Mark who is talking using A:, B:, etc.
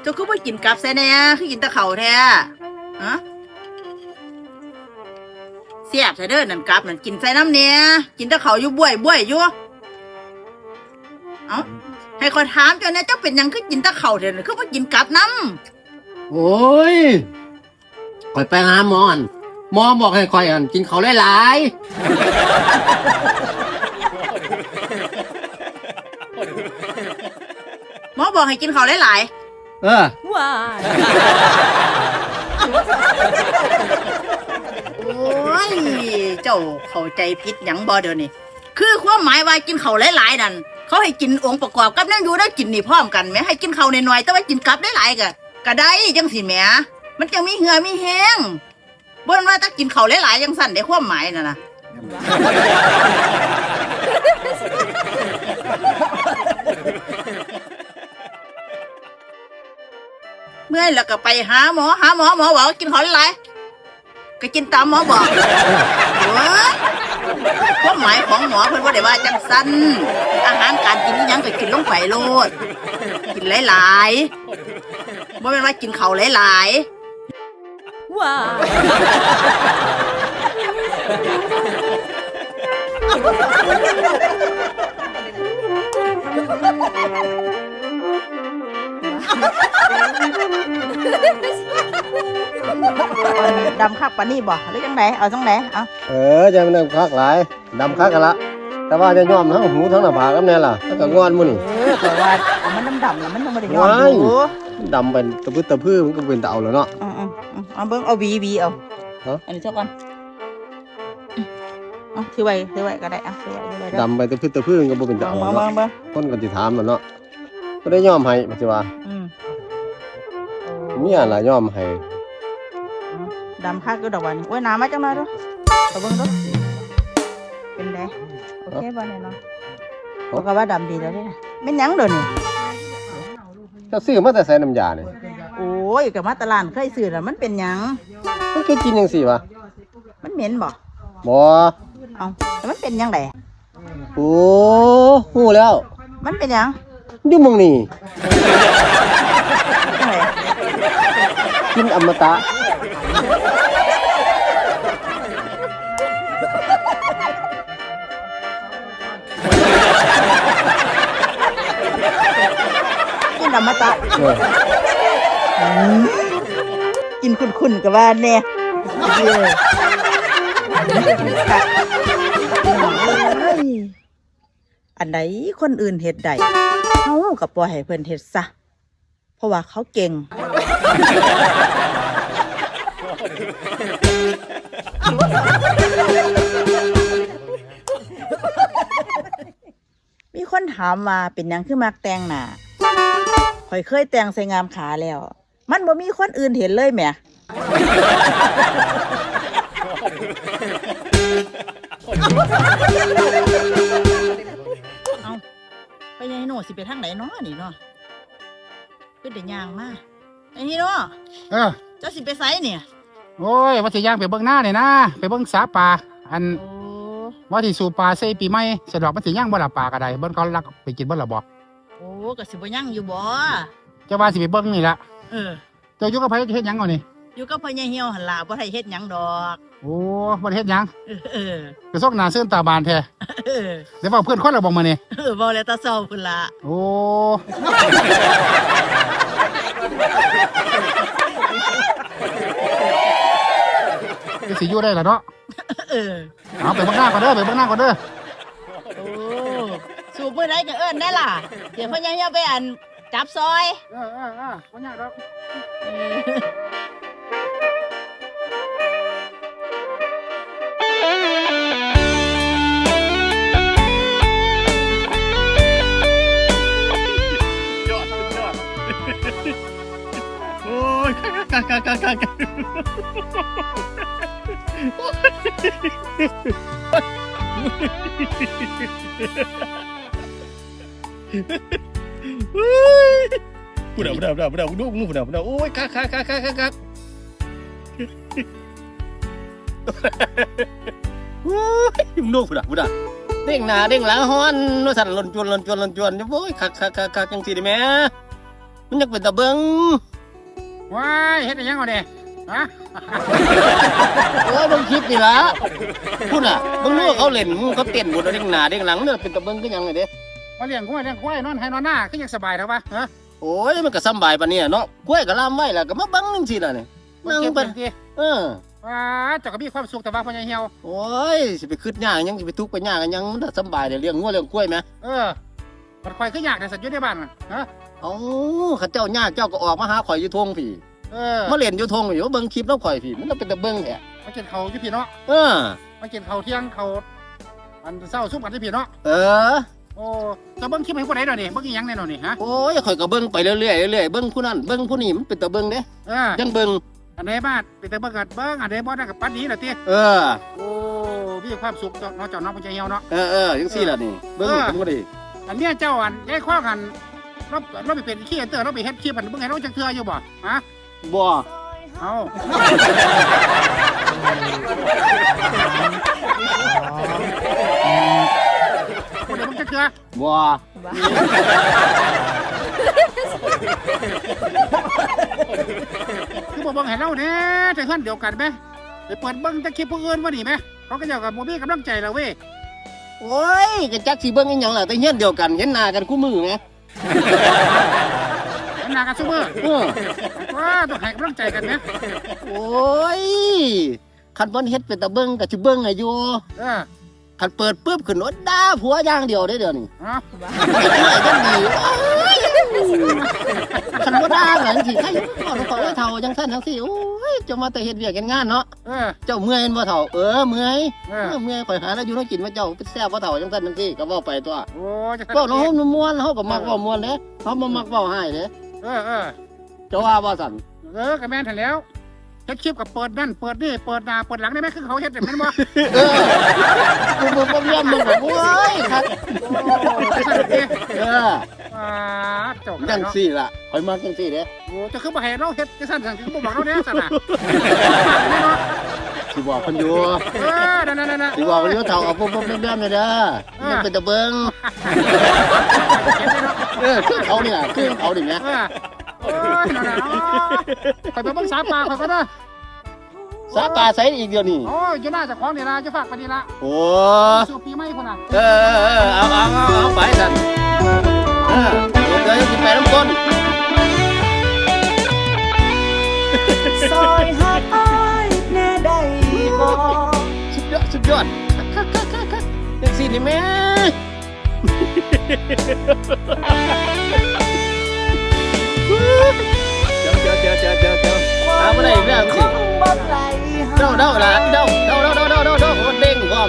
A: เจ้าคือบ่กินกับแซ่แหน่คือกินตะเข่าแท้ฮะเสียบใส่เด้อนั่นกับนั่นกินใส่น้ำเนี่ยกินแตะเข่าอยู่บ่วยบ่วยอยู่เอ้าให้คอยถามเจ้าเนี่ยเจ้าเป็นหยังคือกินแตะเข่าเด้อคือบ่กินกับน้
B: โอ้ยคอยไปหาหมออันหมอบอกให้คอยอันกินเขาวหลายำ
A: หมอ บอกให้กินข้าวหลาย
B: ๆเออ
A: ๆโอ้ย เจ้าเข้าใจผิดหยังบ่เดี๋ยวนี้คือความหมายว่ากินข้าวหลายๆนั่นเขาให้กินองค์ประกอบกับนั่นอยู่แล้วกินนี่พร้อมกันแหมให้กินข้าวน้อยๆแต่ว่ากินกับหลายๆก็ก็ได้จังสิแหมมันจังมีเหือมีแห้งบ่นว่าถ้ากินข้าวหลายๆจังสั่นได้ความหมายน่ะนะ มื่อยแล้วก็ไปหาหมอหาหมอหมอบอกว่ากินข้าวหลายๆก็กินตามหมอบอกโอ้ยความหมายของหมอเพิ่นว่าได้ว่าจังสั้นอาหารการกินอิหยังก็กินลงไปโลดกินหลายๆบ่แม่นว่ากินเขาวหลายๆ ดำคักปานนี่บ่หรือจังไดเอาจังไดเอา
B: เออจะมันดำคักหลายดำคักกันละแต่ว่าจะยอมทั้งหูทั้งหน้าผากกันแน่ล่ะแล้วก็งอนมื้อนี่
A: เออแต่ว่าเอามันดำๆแล้วมันยังบ่ได้ยอม
B: ว้าย
A: ดู
B: ดำเป็นตะพื้ตะพื้มันก็เป็นตะเอาแล้วเนาะ
A: อือๆเอาเบิ่งเอาหวีหวีเอา
B: ฮะ
A: อันนี้เจ้าก่อนอืมเอาถือไว้ถือไว้ก็ได้เอาถือไว้ถือไว้เด้อ
B: ดำไปตะพื้ตะพื้มันก็บ่เป็นตะเอา
A: เบิ่ง
B: แล้ว
A: เบิ่
B: เนาะ
A: งเบิ่ง
B: คนก็สิถามแล้วเนาะก็ได้ยอมให้ปัจจุบัน
A: อืม
B: เมียล่ะยอมให้
A: ดำคักก็ดอกวันโอ้ยน้ำมาจังหน่อยเด้อเอาเบิ่งเด้อเป็นไดโอเคบ่เนี่ยเนาะบอกว่าดำดีแล้วเด้อแม่นหยังเด้อนี่
B: เจ้าซื้อมาแต่ใส่น้ำยาเนี่ย
A: โอ้ยกับมาตลาดเคยซื้อแล้วมันเป็นหยัง
B: มันเคยกินจังซี่วะ
A: มันเหม็นบ่
B: บ่
A: เอาแต่มันเป็นหยังไง
B: โอ้ฮู้แล้ว
A: มันเป็นหยัง
B: อยู่หมองนี่
A: จังได
B: กินอมตะ
A: กินอมตะ
B: เออ
A: กินคุ้นๆกับว่าแน่เย้ค่ะเอ้ยอันใดคนอื่นเฮ็ดได้เฮากับปล่อยให้เพิ่นเฮ็ดซะ เพราะว่าเขาเก่ง มีคนถามว่าเป็นหยังคือมักแต่งหน้าข่อยเคยแต่งใส่งามขาแล้ว มันบ่มีคนอื่นเห็นเลยแหม เอาไปยังโน่สิไปทางไหนเนาะนี่เนาะขึ้นแต่ยางมาไอ้นี่เนาะ
C: เออ
A: เจ้าสิไปไสเนี่ย
C: โอ้ยว่าสิย่างไปเบิ่งหน้าเนี่ยนะไปเบิ่งสาปลาอัน
A: โอ้
C: ว่าที่สูบปลาใส่ปีใหม่สะดอกมันสิย่างบ่ละปลากระไดเบิ่งเขาลักไปกินบ่ละบ่
A: โอ้ก็สิบ่ยังอยู่บ่
C: เจ้าว่าสิไปเบิ่งนี่ละ
A: เออ
C: เจ้าอยู่กับไผเฮ็ดหยังก่อนนี่
A: อยู่กับพ่อใหญ่เหี่ยวหั่นล่ะบ่ได้เฮ็ดหยังดอก
C: โอ้บ่ได้เฮ็ดหยัง
A: เออเออ
C: ไปซอกหน้าซื่นตาบานแท้
A: เออ
C: เดี๋ยวเว้าเพื่อนคนละบ่มานี่
A: เออบ่แล้วแตาเศร้าพุ่นล่ะ
C: โอ้ ก็สิอยู่ได้ล่ะเนาะ
A: เออ
C: เอาไปเบิ่งหน้าก่อนเด้อไปเบิ่งหน้าก่อนเด้อ
A: โอ้สูบมื้อใดก็เอิ้นได้ล่ะ เดี๋ยวพ่อใหญ่เหี่ยวไปอันจับซอย
C: เออเออเออบ่ยากดอก
A: เออ
D: พูดเอาพูดเอาพูดเอาพูดเอาดูมึงพูดเอาพูดเอาโอ้ยคักคักคักคักคักคักโอ้ยมึงดูพูดเอาพูดเอา
B: เด้งหน้าเด้งหลังฮ้อนว่าสั่นหล่นจวนหล่นจวนหล่นจวนโอ้ยคักคักคักคักจังซี่ดิแม่มันอยากเป็นตะเบิง
C: ว้ายเฮ็ดได้ยังวะเนี่ย ฮะ
B: โอ้ยเบิ่งคลิปนี่ล่ะพูดน่ะเบิ่งนู้นเขาเล่นเขาเต้นบนเด้งหน้าเด้งหลังเนี่ยเป็นตะเบิงคือหยังเลยเด้
C: มาเลี้ยงกล้วยเลี้ยงกล้วยนอนให้นอนหน้าก็ยังสบายเท่าปะฮะ
B: โอ้ยมันก็สำบายปานนี้เนาะกล้วยก็ลามไว้แล้วก็มาเบังจังซี่ล่ะนี่
C: มัน
B: นั่ง
C: เก็บ
B: เป็
C: เป็นนที
B: เออ
C: ว้าเจ้าก็มีความสุขแต่ว่าพ่อใหญ่เหี่ยว
B: โอ้ยสิไปคิดยากหยังสิไปทุกข์ไปยากหยังมันน่ะสำบายเด้เลี้ยงงัวเลี้ยงกล้วยแหม
C: เออมันคอยก็อยากแต่สัตว์อยู่ในบ้านน่ะฮะ
B: เอ้าข้าเจ้ายากเจ้าก็ออกมาหาข่อยอยู่ทงพี่
C: เออ
B: มาเล่นอยู่ทงอยู่เบิ่งคลิปแล้วข่อยพี่มันน่ะเป็นตะเบิงแท้
C: มากินเขาวอยู่พี่เนาะ
B: เออ
C: มากินเขาวเที่ยงเขาวอันเศร้าซุปกันที่พี่เนาะ
B: เออ
C: โอ้จะเบิ้งคลิปให้คนไหนหน่อยนี่เบิ้งอีหยังแน่นอนนี่ฮะ
B: โอ้ยข่อยก็เบิ่งไปเรื่อยๆเรื่อยๆเบิ่งผู้นั้นเบิ่งผู้นี้มันเป็นตะเบิงเด้
C: เออ
B: จังเบิ่ง
C: อันไหนบ้านเป็นแต่เบิ้งกันเบิ้งอันไหนบ่ได้กับปัดนี้แหละตี
B: เออ
C: โอ้มีความสุขเจ้าเนาะเจ้าน้องพ่อใหญ่เหี่ยวเนาะ
B: เออเออจังซี่ล่ะนี่เบิ่ง
C: เออ
B: ผมก็ดี
C: อันเนี้ยเจ้าอันได้ข้อกันเราเราไปเป็นขี้เตอร์เราไปเฮ็ดคลิปอันเบิ่งให้เราจังเทื่ออยู่บ่ฮะ
B: บ่
C: เอาคนเดียวมึงจังเทื่อ
B: บ่
C: คือบ่เบิ่งให้เราแน่แต่เฮือนเดียวกันแหมไปเปิดเบิ่งแต่คลิปผู้อื่นว่านี่แหมเขาก็เจ้ากับบ่มีกำลังใจแล้วเว้ย
B: โอ้ยก็จักสิเบิ่งอีหยังล่ะแต่เฮียนเดียวกันเห็นหน้ากันคู่มือไง
C: เห็ นหน้ากันซุมื้อ
B: เออ
C: ว่าต้องให้กำลังใจกันแหม
B: โอ้ยคันเพิ่นเฮ็ดเป็นตะเบิ่งก็สิเบิ่งให้อยู่
C: เออ
B: คันเปิดปุ๊บขึ้นรถด่าผัวอย่างเดียวได้เดี๋ยวนี้
C: เอา
B: จังดีคันบ่ด่ากันสิใครบ่ขอให้เฒ่าจังซั่นจังซี่โอ้ยเจะมาแต่เฮ็ดเวียกเฮ็ดงานเนาะ
C: เออ
B: เจ้าเมื่อยบ่เฒ่าเออเมื่อย
C: เอ
B: เอ
C: อ
B: อเมื่อยข่อยหาแล้วอยู่เนาะกินว่าเจ้าเป็นแซ่บบ่เฒ่าจังซั่นจังซี่ก็เว้าไปตัว
C: โอ้จะ
B: ก็น้องม่วนเฮาก็มักเว้าม่วนเด้เฮาบ่มักเว้าให้เด้
C: เออเออ
B: เจ้าว่าบ่ซั่น
C: เออกับแม่นทันแล้วเฮ็ดคลิปกับเปิดนั่นเปิดนี่เปิดหน้าเปิดหลังได้ไหมคือเขาเฮ็ดแบบนั้นบ่
B: เออกูบ่บ่เรียนมึงแบบโอ้ยครับ
C: โอ้จังซั่นเอ
B: อ
C: อ่าเจ้า
B: จัง
C: เนาะ
B: ซี่ล่ะข่อยมักจังซี่เด้
C: โอ้จะคือบ่ให้เราเฮ็ดจังซั่นซั่นคือบ่บอกเราแน่ซั่นน่ะ
B: สิบอกเพิ่นอยู่
C: เออนั่นๆๆ
B: สิบอกเพิ่นอยู่เฒ่าเอาบ่บ่เรียนเลยเด้อมันเป็นตะเบิง
C: เฮ็ดได้เนาะ
B: เออคือเขานี่ล่ะคือเขานี่แหม
C: เออโอ้ยนั่นน่ะไปไปเบิ่งสาปลาข่อยก็เด้อ
B: สาปลาใสอีกเดียวนี่
C: โอ้ยอยู่หน้าเจ้าของนี่ล่ะจะฝากไปนี่ล่ะ
B: โอ้
C: สู่ปีใหม่พุ่นน่ะ
B: เออเออเอาเอาเอาเอาไปซั่นเออเดี๋ยวสิไปน้ำก้น
E: ซอยหักอ้ายแน่ได้บ่
B: สุดยอดสุดยอดคักคักคักคักจังซี่นี่แม่ เดี๋ยวเดี๋ยวเดี๋ยวเดี๋ยวเดี๋ยวเดี๋ยวหาไม่ได้อีกแล้วสิ
E: เด้าเด้าหลานเด้า
B: เด้าเด้าเด้าเด้าเด้าเด้าโอ้เด้งก่อน